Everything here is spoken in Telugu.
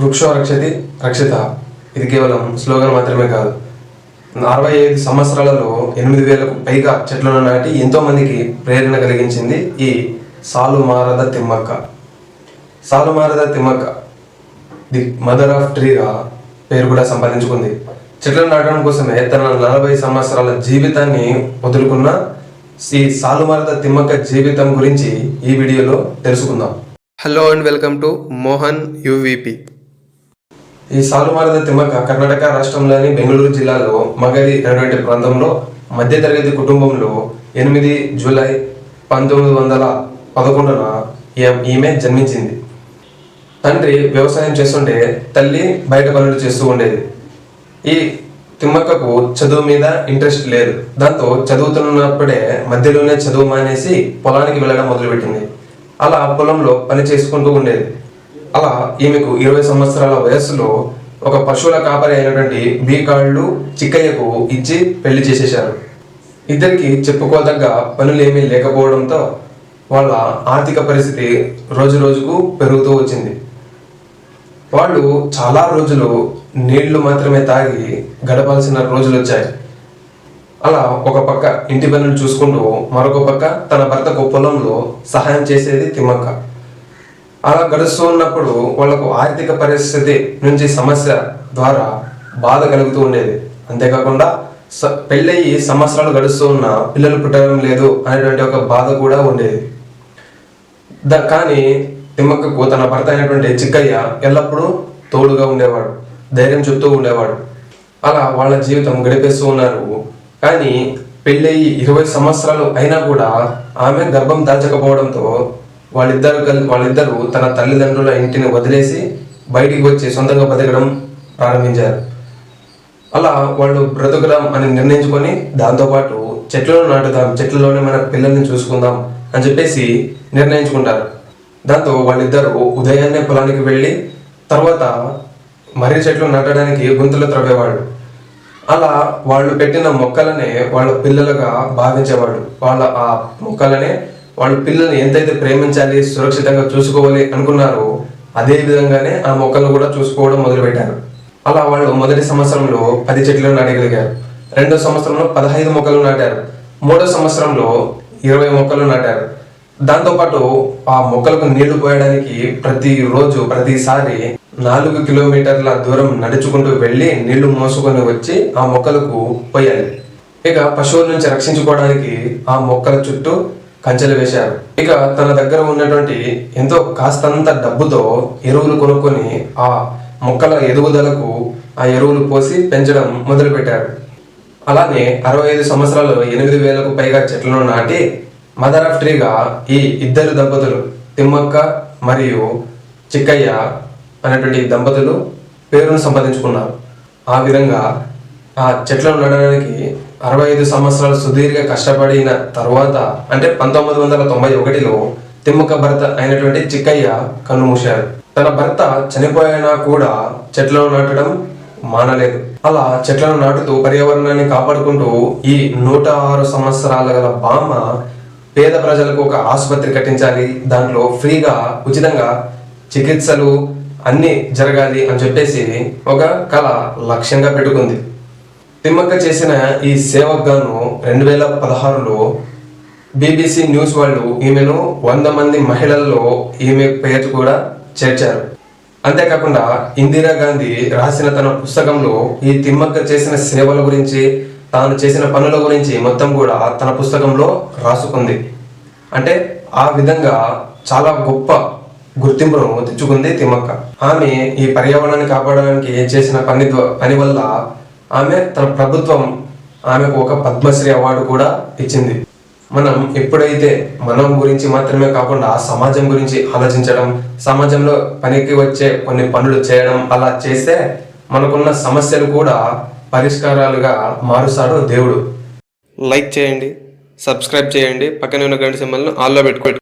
వృక్షో రక్షతి రక్షిత. ఇది కేవలం స్లోగన్ మాత్రమే కాదు. అరవై ఐదు సంవత్సరాలలో ఎనిమిది వేలకు పైగా చెట్లను నాటి ఎంతోమందికి ప్రేరణ కలిగించింది ఈ Saalumarada Thimmakka. Saalumarada Thimmakka. The mother of ట్రీగా పేరు కూడా సంపాదించుకుంది. చెట్లను నాటడం కోసమే తన నలభై సంవత్సరాల జీవితాన్ని వదులుకున్న ఈ సాలుమారద తిమ్మక్క జీవితం గురించి ఈ వీడియోలో తెలుసుకుందాం. Hello and welcome to Mohan UVP ఈ సాలుమారద తిమ్మక్క కర్ణాటక రాష్ట్రంలోని బెంగళూరు జిల్లాలో మగరి అనేటువంటి ప్రాంతంలో మధ్యతరగతి కుటుంబంలో ఎనిమిది జూలై పంతొమ్మిది వందల పదకొండున ఈ- ఈమె జన్మించింది. తండ్రి వ్యవసాయం చేస్తుంటే తల్లి బయట పనులు చేస్తూ ఉండేది. ఈ తిమ్మక్కకు చదువు మీద ఇంట్రెస్ట్ లేదు. దాంతో చదువుతున్నప్పుడే మధ్యలోనే చదువు మానేసి పొలానికి వెళ్ళడం మొదలుపెట్టింది. అలా పొలంలో పని చేసుకుంటూ ఉండేది. అలా ఈమెకు ఇరవై సంవత్సరాల వయస్సులో ఒక పశువుల కాపరి అయినటువంటి బీకాళ్ళు చిక్కయ్యకు ఇచ్చి పెళ్ళి చేసేశారు. ఇద్దరికి చెప్పుకోదగ్గ పనులేమీ లేకపోవడంతో వాళ్ళ ఆర్థిక పరిస్థితి రోజు రోజుకు పెరుగుతూ వచ్చింది. వాళ్ళు చాలా రోజులు నీళ్ళు మాత్రమే తాగి గడపాల్సిన రోజులు వచ్చాయి అలా ఒక పక్క ఇంటి పనులు చూసుకుంటూ మరొక పక్క తన భర్తకు పొలంలో సహాయం చేసేది తిమ్మక్క. అలా గడుస్తూ ఉన్నప్పుడు వాళ్ళకు ఆర్థిక పరిస్థితి నుంచి సమస్య ద్వారా బాధ కలుగుతూ ఉండేది. అంతేకాకుండా స- పెళ్ళయి సంవత్సరాలు గడుస్తూ ఉన్న పిల్లలు పుట్టడం లేదు అనేటువంటి ఒక బాధ కూడా ఉండేది. ద కానీ తిమ్మక్కకు తన భర్త అయినటువంటి చిక్కయ్య ఎల్లప్పుడూ తోడుగా ఉండేవాడు ధైర్యం చెప్తూ ఉండేవాడు. అలా వాళ్ళ జీవితం గడిపేస్తూ ఉన్నారు. కానీ పెళ్ళయి ఇరవై సంవత్సరాలు అయినా కూడా ఆమె గర్భం దాల్చకపోవడంతో వాళ్ళిద్దరు వాళ్ళిద్దరు వాళ్ళిద్దరూ తన తల్లిదండ్రుల ఇంటిని వదిలేసి బయటికి వచ్చి సొంతంగా బతకడం ప్రారంభించారు. అలా వాళ్ళు బ్రతుకుదాం అని నిర్ణయించుకొని దాంతోపాటు చెట్లను నాటుదాం చెట్లలోనే మన పిల్లల్ని చూసుకుందాం అని చెప్పేసి నిర్ణయించుకుంటారు. దాంతో వాళ్ళిద్దరూ ఉదయాన్నే పొలానికి వెళ్ళి తర్వాత మర్రి చెట్లు నాటడానికి గుంతలు త్రవ్వేవాళ్ళు. అలా వాళ్ళు పెట్టిన మొక్కలనే వాళ్ళ పిల్లలుగా భావించేవాళ్ళు. వాళ్ళ ఆ మొక్కలనే వాళ్ళ పిల్లల్ని ఎంతైతే ప్రేమించాలి సురక్షితంగా చూసుకోవాలి అనుకున్నారో అదే విధంగానే ఆ మొక్కలను కూడా చూసుకోవడం మొదలుపెట్టారు. అలా వాళ్ళు మొదటి సంవత్సరంలో పది చెట్లు నాటగలిగారు. రెండో సంవత్సరంలో పదహైదు మొక్కలు నాటారు. మూడో సంవత్సరంలో ఇరవై మొక్కలు నాటారు. దాంతోపాటు ఆ మొక్కలకు నీళ్ళు పోయడానికి ప్రతి రోజు ప్రతిసారి నాలుగు కిలోమీటర్ల దూరం నడుచుకుంటూ వెళ్ళి నీళ్ళు మోసుకొని వచ్చి ఆ మొక్కలకు పోయాలి. ఇక పశువుల నుంచి రక్షించుకోవడానికి ఆ మొక్కల చుట్టూ కంచెలు వేశారు. ఇక తన దగ్గర ఉన్నటువంటి ఎంతో కాస్తంత డబ్బుతో ఎరువులు కొనుక్కొని ఆ మొక్కల ఎదుగుదలకు ఆ ఎరువులు పోసి పెంచడం మొదలుపెట్టారు. అలానే అరవై ఐదు సంవత్సరాలు ఎనిమిది వేలకు పైగా చెట్లను నాటి మదర్ ఆఫ్ ట్రీగా ఈ ఇద్దరు దంపతులు తిమ్మక్క మరియు చిక్కయ్య అనేటువంటి దంపతులు పేరును సంపాదించుకున్నారు. ఆ విధంగా ఆ చెట్లను నాటడానికి అరవై ఐదు సంవత్సరాలు సుదీర్ఘ కష్టపడిన తర్వాత అంటే పంతొమ్మిది వందల తొంభై ఒకటిలో తిమ్మక్క భర్త అయినటువంటి చిక్కయ్య కన్నుమూశారు తన భర్త చనిపోయినా కూడా చెట్లను నాటడం మానలేదు. అలా చెట్లను నాటుతూ పర్యావరణాన్ని కాపాడుకుంటూ ఈ నూట ఆరు సంవత్సరాల గల బామ్మ పేద ప్రజలకు ఒక ఆసుపత్రి కట్టించాలి. దాంట్లో ఫ్రీగా ఉచితంగా చికిత్సలు అన్ని జరగాలి అని చెప్పేసి ఒక కళ లక్ష్యంగా పెట్టుకుంది. తిమ్మక్క చేసిన ఈ సేవకు గాను రెండు వేల పదహారులో బీబీసీ న్యూస్ వాళ్ళు ఈమెను వంద మంది మహిళల్లో ఈమె పేరు కూడా చేర్చారు. అంతేకాకుండా ఇందిరా గాంధీ రాసిన తన పుస్తకంలో ఈ తిమ్మక్క చేసిన సేవల గురించి తాను చేసిన పనుల గురించి మొత్తం కూడా తన పుస్తకంలో రాసుకుంది. అంటే ఆ విధంగా చాలా గొప్ప గుర్తింపును తెచ్చుకుంది తిమ్మక్క. ఆమె ఈ పర్యావరణాన్ని కాపాడడానికి చేసిన పని పని వల్ల ఆమె తన ప్రభుత్వం ఆమెకు ఒక పద్మశ్రీ అవార్డు కూడా ఇచ్చింది. మనం ఎప్పుడైతే మనం గురించి మాత్రమే కాకుండా ఆ సమాజం గురించి ఆలోచించడం సమాజంలో పనికి వచ్చే కొన్ని పనులు చేయడం అలా చేస్తే మనకున్న సమస్యలు కూడా పరిష్కారాలుగా మారుస్తాడు దేవుడు. లైక్ చేయండి సబ్స్క్రైబ్ చేయండి పక్కనే ఉన్న గంట సింబల్ను ఆల్లో పెట్టుకోండి.